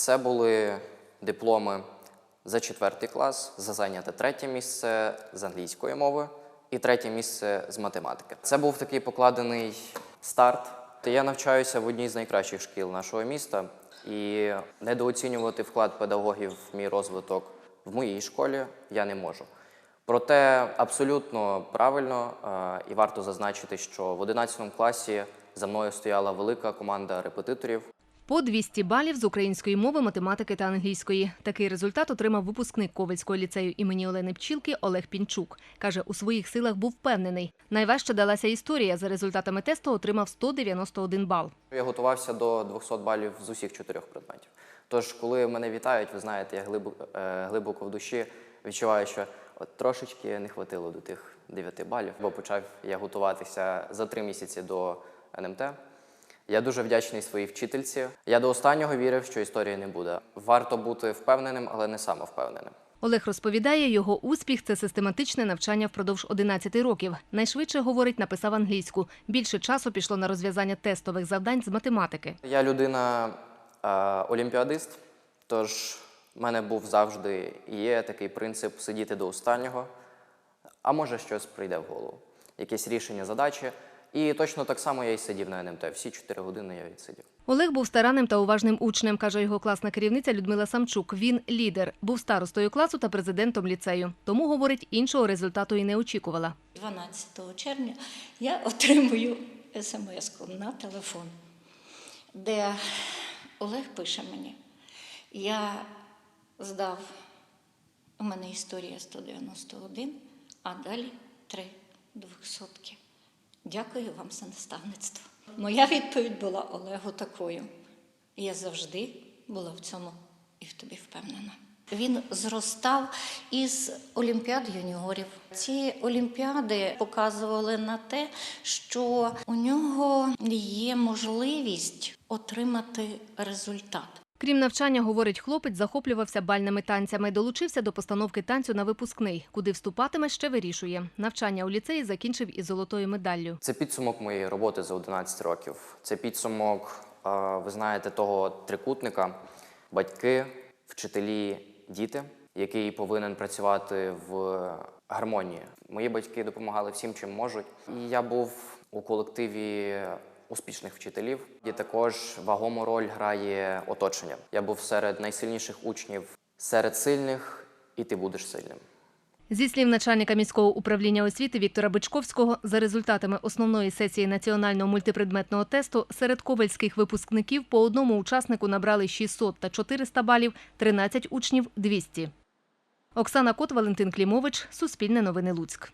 Це були дипломи за четвертий клас, за зайняте третє місце з англійської мови і третє місце з математики. Це був такий покладений старт. Я навчаюся в одній з найкращих шкіл нашого міста, і недооцінювати вклад педагогів в мій розвиток в моїй школі я не можу. Проте абсолютно правильно е, і варто зазначити, що в 11 класі за мною стояла велика команда репетиторів, По 200 балів з української мови, математики та англійської. Такий результат отримав випускник Ковальського ліцею імені Олени Пчілки Олег Пінчук. Каже, у своїх силах був впевнений. Найважче далася історія. За результатами тесту отримав 191 бал. Я готувався до 200 балів з усіх чотирьох предметів. Тож, коли мене вітають, ви знаєте, я глибоко, е, глибоко в душі відчуваю, що от трошечки не хватило до тих 9 балів, бо почав я готуватися за три місяці до НМТ. Я дуже вдячний своїй вчительці. Я до останнього вірив, що історії не буде. Варто бути впевненим, але не самовпевненим. Олег розповідає, його успіх це систематичне навчання впродовж 11 років. Найшвидше, говорить, написав англійську. Більше часу пішло на розв'язання тестових завдань з математики. Я людина е, олімпіадист, тож в мене був завжди і є такий принцип сидіти до останнього, а може щось прийде в голову, якесь рішення задачі. І точно так само я і сидів на НМТ. Всі 4 години я відсидів. Олег був старанним та уважним учнем, каже його класна керівниця Людмила Самчук. Він лідер, був старостою класу та президентом ліцею. Тому, говорить, іншого результату і не очікувала. 12 червня я отримую смс на телефон, де Олег пише мені: я здав, у мене історія 191, а далі три двохсотки. Дякую вам за наставництво. Моя відповідь була Олегу такою. Я завжди була в цьому і в тобі впевнена. Він зростав із олімпіад юніорів. Ці олімпіади показували на те, що у нього є можливість отримати результат. Крім навчання, говорить хлопець, захоплювався бальними танцями. Долучився до постановки танцю на випускний. Куди вступатиме, ще вирішує. Навчання у ліцеї закінчив із золотою медаллю. Це підсумок моєї роботи за 11 років. Це підсумок, ви знаєте, того трикутника: батьки, вчителі, діти, який повинен працювати в гармонії. Мої батьки допомагали всім, чим можуть. І я був у колективі успішних вчителів. І також вагому роль грає оточення. Я був серед найсильніших учнів, серед сильних, і ти будеш сильним. Зі слів начальника міського управління освіти Віктора Бичковського, за результатами основної сесії національного мультипредметного тесту серед ковальських випускників по одному учаснику набрали 600 та 400 балів, 13 учнів – 200. Оксана Кот, Валентин Клімович, Суспільне новини Луцьк.